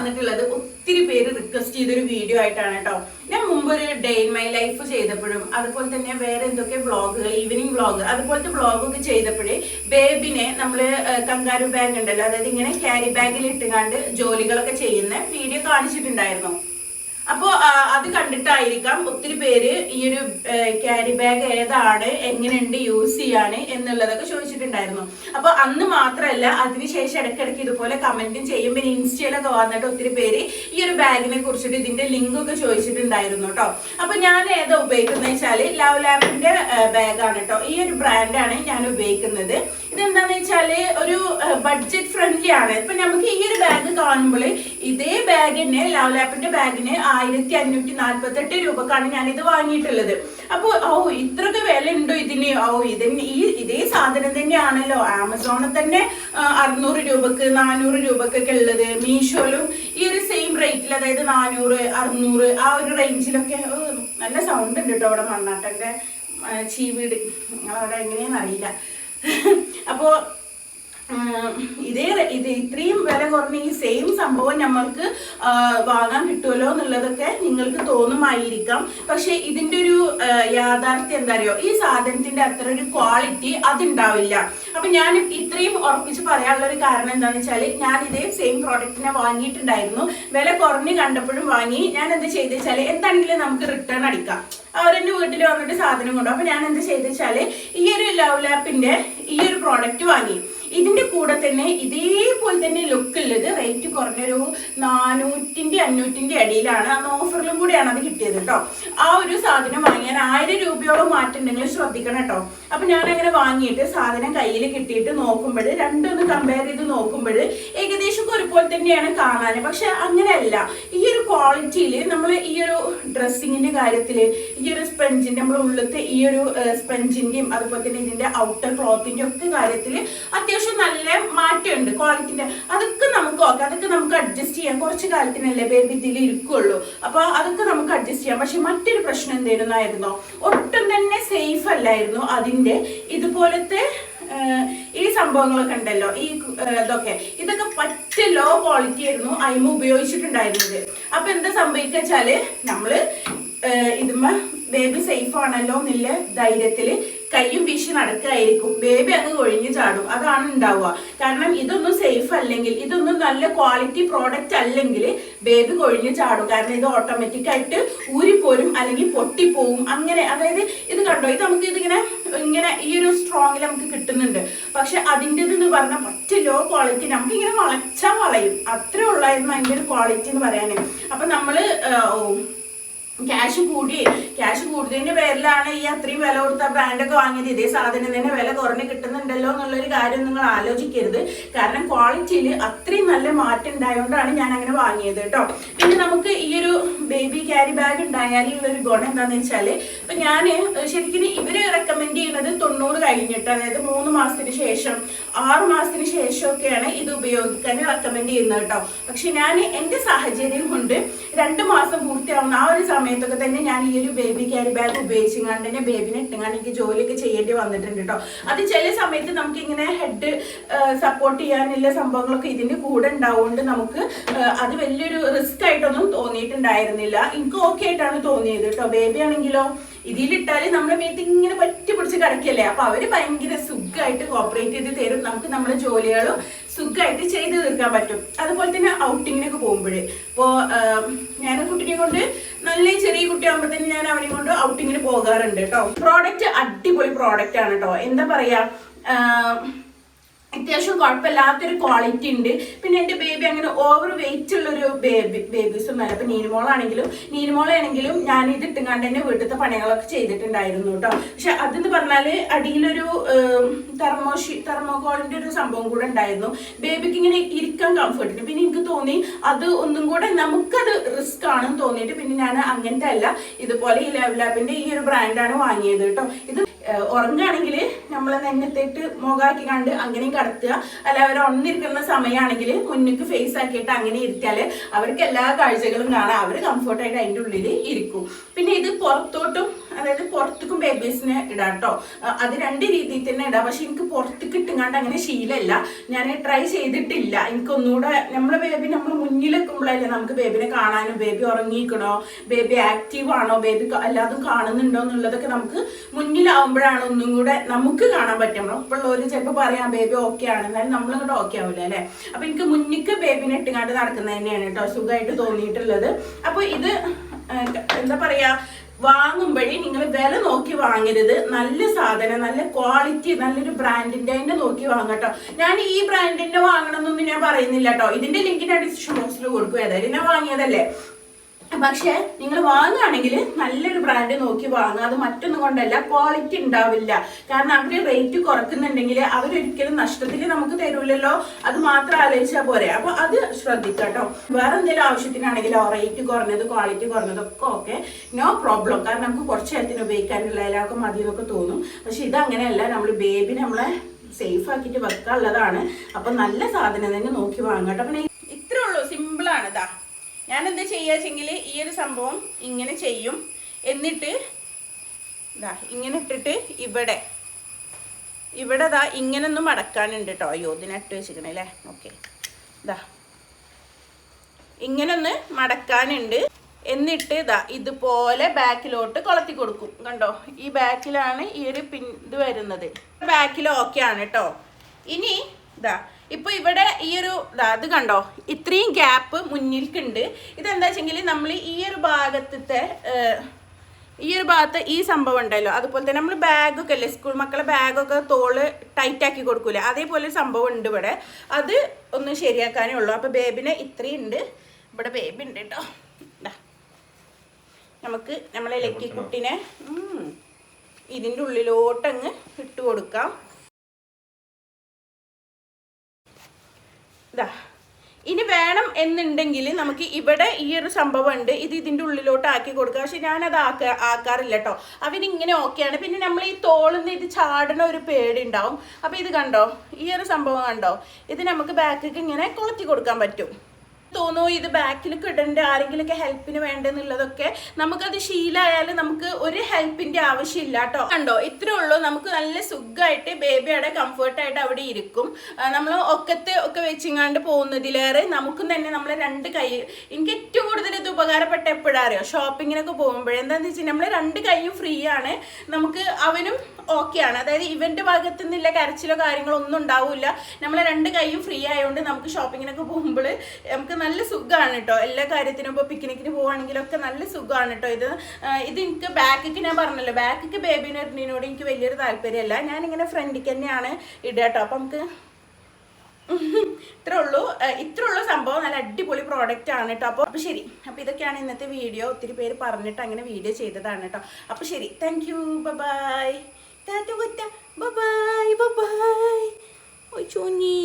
വന്നിട്ടുള്ളത്. ഒത്തിരി പേര് റിക്വസ്റ്റ് ചെയ്തൊരു വീഡിയോ ആയിട്ടാണ് കേട്ടോ. ഞാൻ മുമ്പ് ഒരു ഡേ ഇൻ മൈ ലൈഫ് ചെയ്തപ്പോഴും അതുപോലെ തന്നെ വേറെ എന്തൊക്കെ വ്ളോഗുകൾ ഈവനിങ് വ്ളോഗ് അതുപോലത്തെ വ്ളോഗൊക്കെ ചെയ്തപ്പോഴേ ബേബിനെ നമ്മൾ കങ്കാരു ബാഗ് ഉണ്ടല്ലോ അതായത് ഇങ്ങനെ ക്യാരി ബാഗിൽ ഇട്ടുകാണ്ട് ജോലികളൊക്കെ ചെയ്യുന്ന വീഡിയോ കാണിച്ചിട്ടുണ്ടായിരുന്നു. അപ്പോൾ അത് കണ്ടിട്ടായിരിക്കാം ഒത്തിരി പേര് ഈ ഒരു ക്യാരി ബാഗ് ഏതാണ് എങ്ങനെയുണ്ട് യൂസ് ചെയ്യാണ് എന്നുള്ളതൊക്കെ ചോദിച്ചിട്ടുണ്ടായിരുന്നു. അപ്പോൾ അന്ന് മാത്രമല്ല അതിനുശേഷം ഇടയ്ക്കിടയ്ക്ക് ഇതുപോലെ കമന്റും ചെയ്യും. പിന്നെ ഇൻസ്റ്റയിലൊക്കെ വന്നിട്ട് ഒത്തിരി പേര് ഈ ഒരു ബാഗിനെ കുറിച്ചിട്ട് ഇതിന്റെ ലിങ്ക് ഒക്കെ ചോദിച്ചിട്ടുണ്ടായിരുന്നു കേട്ടോ അപ്പൊ ഞാൻ ഏതാ ഉപയോഗിക്കുന്നത് വെച്ചാൽ ലവ് ലാബിന്റെ ബാഗാണ് കേട്ടോ ഈ ഒരു ബ്രാൻഡാണ് ഞാൻ ഉപയോഗിക്കുന്നത്. ഇതെന്താന്ന് വെച്ചാൽ ഒരു ബഡ്ജറ്റ് ഫ്രണ്ട്ലി ആണ്. ഇപ്പൊ നമുക്ക് ഈ ഒരു ബാഗ് കാണുമ്പോൾ ഇതേ ബാഗിന് ലവ് ലാപ്പിന്റെ ബാഗിന് ആയിരത്തി അഞ്ഞൂറ്റി നാല്പത്തെട്ട് രൂപക്കാണ് ഞാൻ ഇത് വാങ്ങിയിട്ടുള്ളത്. അപ്പോൾ ഓ ഇത്രയൊക്കെ വില ഉണ്ടോ ഇതിന്? ഓ ഇതിന് ഈ ഇതേ സാധനം തന്നെയാണല്ലോ. ആമസോണിൽ തന്നെ അറുന്നൂറ് രൂപക്ക് നാനൂറ് രൂപക്കൊക്കെ ഉള്ളത്. മീഷോയിലും ഈ ഒരു സെയിം റേറ്റിൽ അതായത് നാനൂറ് അറുന്നൂറ് ആ ഒരു റേഞ്ചിലൊക്കെ നല്ല സൗണ്ട് ഉണ്ട് കേട്ടോ അവിടെ മണ്ണാട്ടന്റെ ചീവീട്. നിങ്ങളവിടെ എങ്ങനെയാണെന്ന് അറിയില്ല. അപ്പോൾ ഉം, ഇതേ ഇത് ഇത്രയും വില കുറഞ്ഞ ഈ സെയിം സംഭവം നമ്മൾക്ക് വാങ്ങാൻ കിട്ടുമല്ലോ എന്നുള്ളതൊക്കെ നിങ്ങൾക്ക് തോന്നുമായിരിക്കാം. പക്ഷെ ഇതിന്റെ ഒരു യാഥാർത്ഥ്യം എന്താ അറിയോ? ഈ സാധനത്തിന്റെ അത്ര ഒരു ക്വാളിറ്റി അതുണ്ടാവില്ല. അപ്പൊ ഞാൻ ഇത്രയും ഉറപ്പിച്ച് പറയാനുള്ള ഒരു കാരണം എന്താണെന്ന് വെച്ചാൽ ഞാൻ ഇതേ സെയിം പ്രോഡക്റ്റിനെ വാങ്ങിയിട്ടുണ്ടായിരുന്നു. വില കുറഞ്ഞ് കണ്ടപ്പോഴും വാങ്ങി. ഞാൻ എന്ത് ചെയ്ത് വെച്ചാൽ എന്താണെങ്കിലും നമുക്ക് റിട്ടേൺ അടിക്കാം. അവരെന്റെ വീട്ടിൽ വന്നിട്ട് സാധനം കൊണ്ടു അപ്പൊ ഞാൻ എന്ത് ചെയ്ത് വെച്ചാൽ ഈ ഒരു ലവ് ലാപ്പിന്റെ ഈ ഒരു പ്രോഡക്റ്റ് വാങ്ങി. ഇതിന്റെ കൂടെ തന്നെ ഇതേപോലെ തന്നെ ലുക്ക് ഉള്ളത് റേറ്റ് കുറഞ്ഞൊരു നാനൂറ്റിന്റെ അഞ്ഞൂറ്റിന്റെ അടിയിലാണ്. അന്ന് ഓഫറിലും കൂടിയാണ് അത് കിട്ടിയത് കേട്ടോ ആ ഒരു സാധനം വാങ്ങിയാൽ ആയിരം രൂപയോളം മാറ്റുണ്ടെങ്കിൽ ശ്രദ്ധിക്കണം കേട്ടോ അപ്പൊ ഞാൻ അങ്ങനെ വാങ്ങിയിട്ട് സാധനം കയ്യിൽ കിട്ടിയിട്ട് നോക്കുമ്പോൾ രണ്ടൊന്ന് കമ്പയർ ചെയ്ത് നോക്കുമ്പോൾ ഏകദേശം ഒരുപോലെ തന്നെയാണ് കാണാൻ. പക്ഷെ അങ്ങനെയല്ല. ഈ ഒരു ക്വാളിറ്റിയിൽ നമ്മൾ ഈ ഒരു ഡ്രസ്സിങ്ങിന്റെ കാര്യത്തിൽ ഈ ഒരു സ്പെഞ്ചിന്റെ നമ്മൾ ഉള്ളത്തെ ഈ ഒരു സ്പെഞ്ചിന്റെയും അതുപോലെ തന്നെ ഇതിന്റെ ഔട്ടർ ക്ലോത്തിന്റെ ഒക്കെ കാര്യത്തിൽ അത്യാവശ്യം നല്ല മാറ്റമുണ്ട് ക്വാളിറ്റിന്റെ അതൊക്കെ നമുക്ക് അതൊക്കെ നമുക്ക് അഡ്ജസ്റ്റ് ചെയ്യാം കുറച്ച് കാലത്തിനല്ലേ ബേബി ഇതിൽ ഇരിക്കുള്ളൂ. അപ്പൊ അതൊക്കെ നമുക്ക് അഡ്ജസ്റ്റ് ചെയ്യാം. പക്ഷെ മറ്റൊരു പ്രശ്നം എന്തായിരുന്നായിരുന്നോ ഒട്ടും തന്നെ സേഫ് അല്ലായിരുന്നു അതിന്റെ ഇതുപോലത്തെ ഈ സംഭവങ്ങളൊക്കെ ഉണ്ടല്ലോ. ഈ ഇതൊക്കെ. ഇതൊക്കെ പറ്റ ലോ ക്വാളിറ്റി ആയിരുന്നു അയിമ ഉപയോഗിച്ചിട്ടുണ്ടായിരുന്നത്. അപ്പൊ എന്താ സംഭവിക്കുക നമ്മൾ നമ്മൾ ഇതുമ്മ ബേബി സേഫ് ആണല്ലോ എന്നുള്ള ധൈര്യത്തിൽ കയ്യും വീശി നടക്കായിരിക്കും ബേബി അങ്ങ് ഒഴിഞ്ഞു ചാടും. അതാണ് ഉണ്ടാവുക. കാരണം ഇതൊന്നും സേഫ് അല്ലെങ്കിൽ ഇതൊന്നും നല്ല ക്വാളിറ്റി പ്രോഡക്റ്റ് അല്ലെങ്കിൽ ബേബി കൊഴിഞ്ഞു ചാടും. കാരണം ഇത് ഓട്ടോമാറ്റിക് ആയിട്ട് ഊരിപ്പോരും അല്ലെങ്കിൽ പൊട്ടിപ്പോവും. അങ്ങനെ അതായത് ഇത് കണ്ടോ? ഇത് നമുക്ക് ഇതിങ്ങനെ ഇങ്ങനെ ഈ ഒരു സ്ട്രോങ്ങിൽ നമുക്ക് കിട്ടുന്നുണ്ട്. പക്ഷെ അതിന്റെത് എന്ന് പറഞ്ഞാൽ പറ്റ ലോ ക്വാളിറ്റി നമുക്ക് ഇങ്ങനെ വളച്ചാൽ വളയും. അത്രേ ഉള്ളായിരുന്നു അതിന്റെ ഒരു ക്വാളിറ്റി എന്ന് പറയാനേ. അപ്പം നമ്മൾ ക്യാഷ് കൂടി കൂടുതലിന്റെ പേരിലാണ് ഈ അത്രയും വില കൊടുത്ത ബ്രാൻഡൊക്കെ വാങ്ങിയത്. ഇതേ സാധനം തന്നെ വില കുറഞ്ഞ് കിട്ടുന്നുണ്ടല്ലോ എന്നുള്ളൊരു കാര്യം നിങ്ങൾ ആലോചിക്കരുത്. കാരണം ക്വാളിറ്റിയിൽ അത്രയും നല്ല മാറ്റം ഉണ്ടായതുകൊണ്ടാണ് ഞാൻ അങ്ങനെ വാങ്ങിയത് കേട്ടോ. പിന്നെ നമുക്ക് ഈ ഒരു ബേബി ക്യാരി ബാഗ് ഉണ്ടായാലും ഒരു ഗുണം എന്താണെന്ന് വെച്ചാൽ ഇപ്പൊ ഞാൻ ശരിക്കും ഇവർ റെക്കമെൻഡ് ചെയ്യുന്നത് തൊണ്ണൂറ് കഴിഞ്ഞിട്ട് അതായത് മൂന്ന് മാസത്തിന് ശേഷം ആറ് മാസത്തിന് ശേഷമൊക്കെയാണ് ഇത് ഉപയോഗിക്കാൻ റെക്കമെൻഡ് ചെയ്യുന്നത് കേട്ടോ. പക്ഷെ ഞാൻ എന്റെ സാഹചര്യം കൊണ്ട് രണ്ട് മാസം പൂർത്തിയാവുന്ന ആ ഒരു സമയത്തൊക്കെ തന്നെ ഞാൻ ഈ ഒരു ബേബി ക്യാരി ബാഗ് ഉപയോഗിച്ചുകൊണ്ട് തന്നെ ബേബിനെ ഇട്ടുകൊണ്ട് എനിക്ക് ജോലിയൊക്കെ ചെയ്യേണ്ടി വന്നിട്ടുണ്ട് കേട്ടോ അത് ചില സമയത്ത് നമുക്ക് ഇങ്ങനെ ഹെഡ് സപ്പോർട്ട് ചെയ്യാനുള്ള സംഭവങ്ങളൊക്കെ ഇതിന്റെ കൂടെ ഉണ്ടാവുകൊണ്ട് നമുക്ക് അത് വലിയൊരു റിസ്ക് ആയിട്ടൊന്നും തോന്നിയിട്ടുണ്ടായിരുന്നില്ല. എനിക്ക് ഓക്കെ ആയിട്ടാണ് തോന്നിയത് കേട്ടോ ബേബി ആണെങ്കിലോ? ഇതിലിട്ടാൽ നമ്മുടെ മേത്ത് ഇങ്ങനെ പറ്റി പിടിച്ച് കിടക്കല്ലേ? അപ്പൊ അവർ ഭയങ്കര സുഖമായിട്ട് കോപ്പറേറ്റ് ചെയ്ത് തരും. നമുക്ക് നമ്മുടെ ജോലികളും സുഖമായിട്ട് ചെയ്തു തീർക്കാൻ പറ്റും. അതുപോലെ തന്നെ ഔട്ടിങ്ങിനൊക്കെ പോകുമ്പോഴേ. ഇപ്പോ ഞാൻ കുട്ടിനെ കൊണ്ട് നല്ല ചെറിയ കുട്ടിയാകുമ്പോൾ തന്നെ ഞാൻ അവനെ കൊണ്ട് ഔട്ടിങ്ങിന് പോകാറുണ്ട് കേട്ടോ. പ്രോഡക്റ്റ് അടിപൊളി പ്രോഡക്റ്റ് ആണ് കേട്ടോ. എന്താ പറയാ? അത്യാവശ്യം കുഴപ്പമില്ലാത്തൊരു ക്വാളിറ്റി ഉണ്ട്. പിന്നെ എന്റെ ബേബി അങ്ങനെ ഓവർ വെയിറ്റ് ഉള്ളൊരു ബേബി ബേബീസ് ഒന്നുമല്ല ഇപ്പം നീനുമോളാണെങ്കിലും നീനുമോളാണെങ്കിലും ഞാൻ ഇത് ഇട്ടുങ്ങാണ്ട് തന്നെ വീട്ടിലത്തെ പണികളൊക്കെ ചെയ്തിട്ടുണ്ടായിരുന്നു കേട്ടോ പക്ഷെ അതെന്ന് പറഞ്ഞാൽ അടിയിലൊരു തെർമോഷി തെർമോകോളിന്റെ ഒരു സംഭവം കൂടെ ഉണ്ടായിരുന്നു. ബേബിക്ക് ഇങ്ങനെ ഇരിക്കാൻ കംഫർട്ടിന് പിന്നെ എനിക്ക് തോന്നി അത് ഒന്നും കൂടെ നമുക്കത് റിസ്ക് ആണെന്ന് തോന്നിയിട്ട് പിന്നെ ഞാൻ അങ്ങനത്തെ അല്ല ഇതുപോലെ ഈ ലാബ് ലാബിന്റെ ഈ ഒരു ബ്രാൻഡാണ് വാങ്ങിയത് കേട്ടോ ഇത് ഉറങ്ങുകയാണെങ്കിൽ നമ്മൾ നെഞ്ഞത്തേട്ട് മുഖാക്കി കണ്ട് അങ്ങനെയും കടത്തുക. അല്ല അവർ ഉണർന്നിരിക്കുന്ന സമയമാണെങ്കിൽ മുന്നിക്ക് ഫേസ് ആക്കിയിട്ട് അങ്ങനെ ഇരിക്കാൽ അവർക്ക് എല്ലാ കാഴ്ചകളും കാണാം. അവർ കംഫർട്ടായിട്ട് അതിന്റെ ഉള്ളിൽ ഇരിക്കും. പിന്നെ ഇത് പുറത്തോട്ടും അതായത് പുറത്തേക്കും ബേബീസിനെ ഇടാം കേട്ടോ അത് രണ്ട് രീതിയിൽ തന്നെ ഇടാം. പക്ഷെ എനിക്ക് പുറത്തേക്ക് ഇട്ടുങ്ങാണ്ട് അങ്ങനെ ശീലമല്ല. ഞാൻ ട്രൈ ചെയ്തിട്ടില്ല. എനിക്ക് ഒന്നുകൂടെ നമ്മുടെ ബേബി നമ്മൾ മുന്നിൽ എത്തുമ്പോഴല്ലേ നമുക്ക് ബേബിനെ കാണാനും ബേബി ഉറങ്ങിക്കണോ ബേബി ആക്റ്റീവ് ആണോ ബേബി അല്ലാതും കാണുന്നുണ്ടോ എന്നുള്ളതൊക്കെ നമുക്ക് മുന്നിലാവുമ്പോഴാണ് ഒന്നും കൂടെ നമുക്ക് കാണാൻ പറ്റും ഒരു ചിലപ്പോൾ പറയാം ബേബി ഓക്കെ ആണ്. എന്നാലും നമ്മളിങ്ങോട്ട് ഓക്കെ ആവില്ല അല്ലേ? അപ്പൊ എനിക്ക് മുന്നിക്ക് ബേബിനെ ഇട്ടുങ്ങാണ്ട് നടക്കുന്നത് തന്നെയാണ് കേട്ടോ സുഖമായിട്ട് തോന്നിയിട്ടുള്ളത്. അപ്പോൾ ഇത് എന്താ പറയാ വാങ്ങുമ്പോഴേ നിങ്ങൾ വില നോക്കി വാങ്ങരുത്. നല്ല സാധനം നല്ല ക്വാളിറ്റി നല്ലൊരു ബ്രാൻഡിന്റെ തന്നെ നോക്കി വാങ്ങട്ടോ ഞാൻ ഈ ബ്രാൻഡിന്റെ വാങ്ങണമെന്നൊന്നും ഞാൻ പറയുന്നില്ല കേട്ടോ ഇതിന്റെ ലിങ്ക് ഡിസ്ക്രിപ്ഷൻ ബോക്സിൽ കൊടുക്കും. ഏതായാലും ഞാൻ വാങ്ങിയതല്ലേ? പക്ഷേ നിങ്ങൾ വാങ്ങുകയാണെങ്കിൽ നല്ലൊരു ബ്രാൻഡ് നോക്കി വാങ്ങുക. അത് മറ്റൊന്നും കൊണ്ടല്ല ക്വാളിറ്റി ഉണ്ടാവില്ല. കാരണം അവർ റേറ്റ് കുറക്കുന്നുണ്ടെങ്കിൽ അവരൊരിക്കലും നഷ്ടത്തിൽ നമുക്ക് തരൂലല്ലോ അത് മാത്രം ആലോചിച്ചാൽ പോരെ. അപ്പോൾ അത് ശ്രദ്ധിക്കുക കേട്ടോ വേറെ എന്തെങ്കിലും ആവശ്യത്തിനാണെങ്കിലോ റേറ്റ് കുറഞ്ഞത് ക്വാളിറ്റി കുറഞ്ഞതൊക്കെ ഓക്കെ നോ പ്രോബ്ലം കാരണം നമുക്ക് കുറച്ച് നേരത്തിന് ഉപയോഗിക്കാനുള്ള എല്ലാവർക്കും മതി എന്നൊക്കെ തോന്നും. പക്ഷെ ഇതങ്ങനെയല്ല നമ്മൾ ബേബി നമ്മളെ സേഫ് ആക്കിയിട്ട് വെക്കാനുള്ളതാണ്. അപ്പൊ നല്ല സാധനം തന്നെ നോക്കി വാങ്ങാം കേട്ടോ പിന്നെ ഇത്രേ ഉള്ളൂ. സിമ്പിളാണ് ഇതാ ഞാൻ എന്താ ചെയ്യാച്ചെങ്കിൽ ഈ ഒരു സംഭവം ഇങ്ങനെ ചെയ്യും. എന്നിട്ട് ഇതാ ഇങ്ങനെ ഇട്ടിട്ട് ഇവിടെ ഇവിടെ ഇതാ ഇങ്ങനെ ഒന്ന് മടക്കാനുണ്ട് കേട്ടോ അയ്യോ ഇതിനട്ട് വെച്ചിരിക്കണേ അല്ലേ ഓക്കെ. ഇതാ ഇങ്ങനെ ഒന്ന് മടക്കാനുണ്ട്. എന്നിട്ട് ഇതാ ഇതുപോലെ ബാക്കിലോട്ട് കൊളത്തി കൊടുക്കും. കണ്ടോ? ഈ ബാക്കിലാണ് ഈ ഒരു പിൻ ഇത് വരുന്നത്. ബാക്കിൽ ഓക്കെ ആണ് കേട്ടോ ഇനി ഇതാ ഇപ്പൊ ഇവിടെ ഈ ഒരു അത് കണ്ടോ? ഇത്രയും ഗ്യാപ്പ് മുന്നിൽക്കുണ്ട്. ഇതെന്താ വെച്ചെങ്കിൽ നമ്മൾ ഈ ഒരു ഭാഗത്തെ ഈ ഒരു ഭാഗത്ത് ഈ സംഭവം ഉണ്ടല്ലോ. അതുപോലെ തന്നെ നമ്മൾ ബാഗൊക്കെ അല്ലേ സ്കൂൾ മക്കളെ ബാഗൊക്കെ തോൾ ടൈറ്റ് ആക്കി കൊടുക്കൂലേ? അതേപോലെ ഒരു സംഭവം ഉണ്ട് ഇവിടെ. അത് ഒന്ന് ശരിയാക്കാനേ ഉള്ളൂ. അപ്പോൾ ബേബിനെ ഇത്രയും ഉണ്ട്. ഇവിടെ ബേബി ഉണ്ട് കേട്ടോ. നമുക്ക് നമ്മളെ ലക്കി കുട്ടിനെ ഇതിന്റെ ഉള്ളിലോട്ടങ്ങ് ഇട്ട് കൊടുക്കാം. ഇതാ ഇനി വേണം എന്നുണ്ടെങ്കിൽ നമുക്ക് ഇവിടെ ഈ ഒരു സംഭവം ഉണ്ട് ഇത് ഇതിന്റെ ഉള്ളിലോട്ട് ആക്കി കൊടുക്കുക. പക്ഷെ ഞാനത് ആക്ക ആക്കാറില്ല കേട്ടോ. അവനിങ്ങനെ ഓക്കെയാണ് പിന്നെ നമ്മൾ ഈ തോളിന്ന് ഇത് ചാടണ ഒരു പേടി ഉണ്ടാവും അപ്പോൾ ഇത് കണ്ടോ? ഈ ഒരു സംഭവം കണ്ടോ? ഇത് നമുക്ക് ബാക്കിക്ക് ഇങ്ങനെ കൊളുത്തി കൊടുക്കാൻ പറ്റും. തോന്നുന്നു ഇത് ബാക്കിൽ ആരെങ്കിലും ആരെങ്കിലുമൊക്കെ ഹെൽപ്പിന് വേണ്ടെന്നുള്ളതൊക്കെ നമുക്കത് ശീലമായാലും നമുക്ക് ഒരു ഹെൽപ്പിന്റെ ആവശ്യമില്ല കേട്ടോ. കണ്ടോ? ഇത്രേ ഉള്ളൂ. നമുക്ക് നല്ല സുഖമായിട്ട് ബേബിയുടെ കംഫർട്ടായിട്ട് അവിടെ ഇരിക്കും. നമ്മൾ ഒക്കത്തെ ഒക്കെ വെച്ചിങ്ങാണ്ട് പോകുന്നതിലേറെ നമുക്കും തന്നെ നമ്മളെ രണ്ട് കൈ എനിക്ക് ഏറ്റവും കൂടുതൽ ഇത് ഉപകാരപ്പെട്ട എപ്പോഴാ അറിയോ? ഷോപ്പിങ്ങിനൊക്കെ പോകുമ്പോഴേ. എന്താണെന്ന് വെച്ചാൽ നമ്മൾ രണ്ട് കൈയും ഫ്രീ ആണ്. നമുക്ക് അവനും ഓക്കെ ആണ്. അതായത് ഇവന്റെ ഭാഗത്തു നിന്നില്ല കരച്ചിലോ കാര്യങ്ങളോ ഒന്നും ഉണ്ടാവില്ല. നമ്മളെ രണ്ട് കൈയും ഫ്രീ ആയതുകൊണ്ട് നമുക്ക് ഷോപ്പിങ്ങിനൊക്കെ പോകുമ്പോൾ നമുക്ക് നല്ല സുഖമാണ് കേട്ടോ എല്ലാ കാര്യത്തിനും ഇപ്പോൾ പിക്നിക്കിന് പോവുകയാണെങ്കിലൊക്കെ നല്ല സുഖമാണ് കേട്ടോ ഇത്. ഇത് എനിക്ക് ബാക്കിക്ക് ഞാൻ പറഞ്ഞല്ലോ. ബാക്കിക്ക് ഇടുന്നതിനോട് എനിക്ക് വലിയൊരു താല്പര്യമല്ല. ഞാനിങ്ങനെ ഫ്രണ്ടിക്ക് തന്നെയാണ് ഇടുക കേട്ടോ അപ്പം നമുക്ക് ഇത്രേ ഉള്ളൂ. ഇത്രേ ഉള്ളൂ സംഭവം. നല്ല അടിപൊളി പ്രോഡക്റ്റ് ആണ് കേട്ടോ അപ്പോൾ അപ്പോൾ ശരി. അപ്പോൾ ഇതൊക്കെയാണ് ഇന്നത്തെ വീഡിയോ ഒത്തിരി പേര് പറഞ്ഞിട്ട് അങ്ങനെ വീഡിയോ ചെയ്തതാണ് കേട്ടോ അപ്പോൾ ശരി. താങ്ക് യു ബൈ കുറ്റ ബൈ ബൈ ഓ ചോനി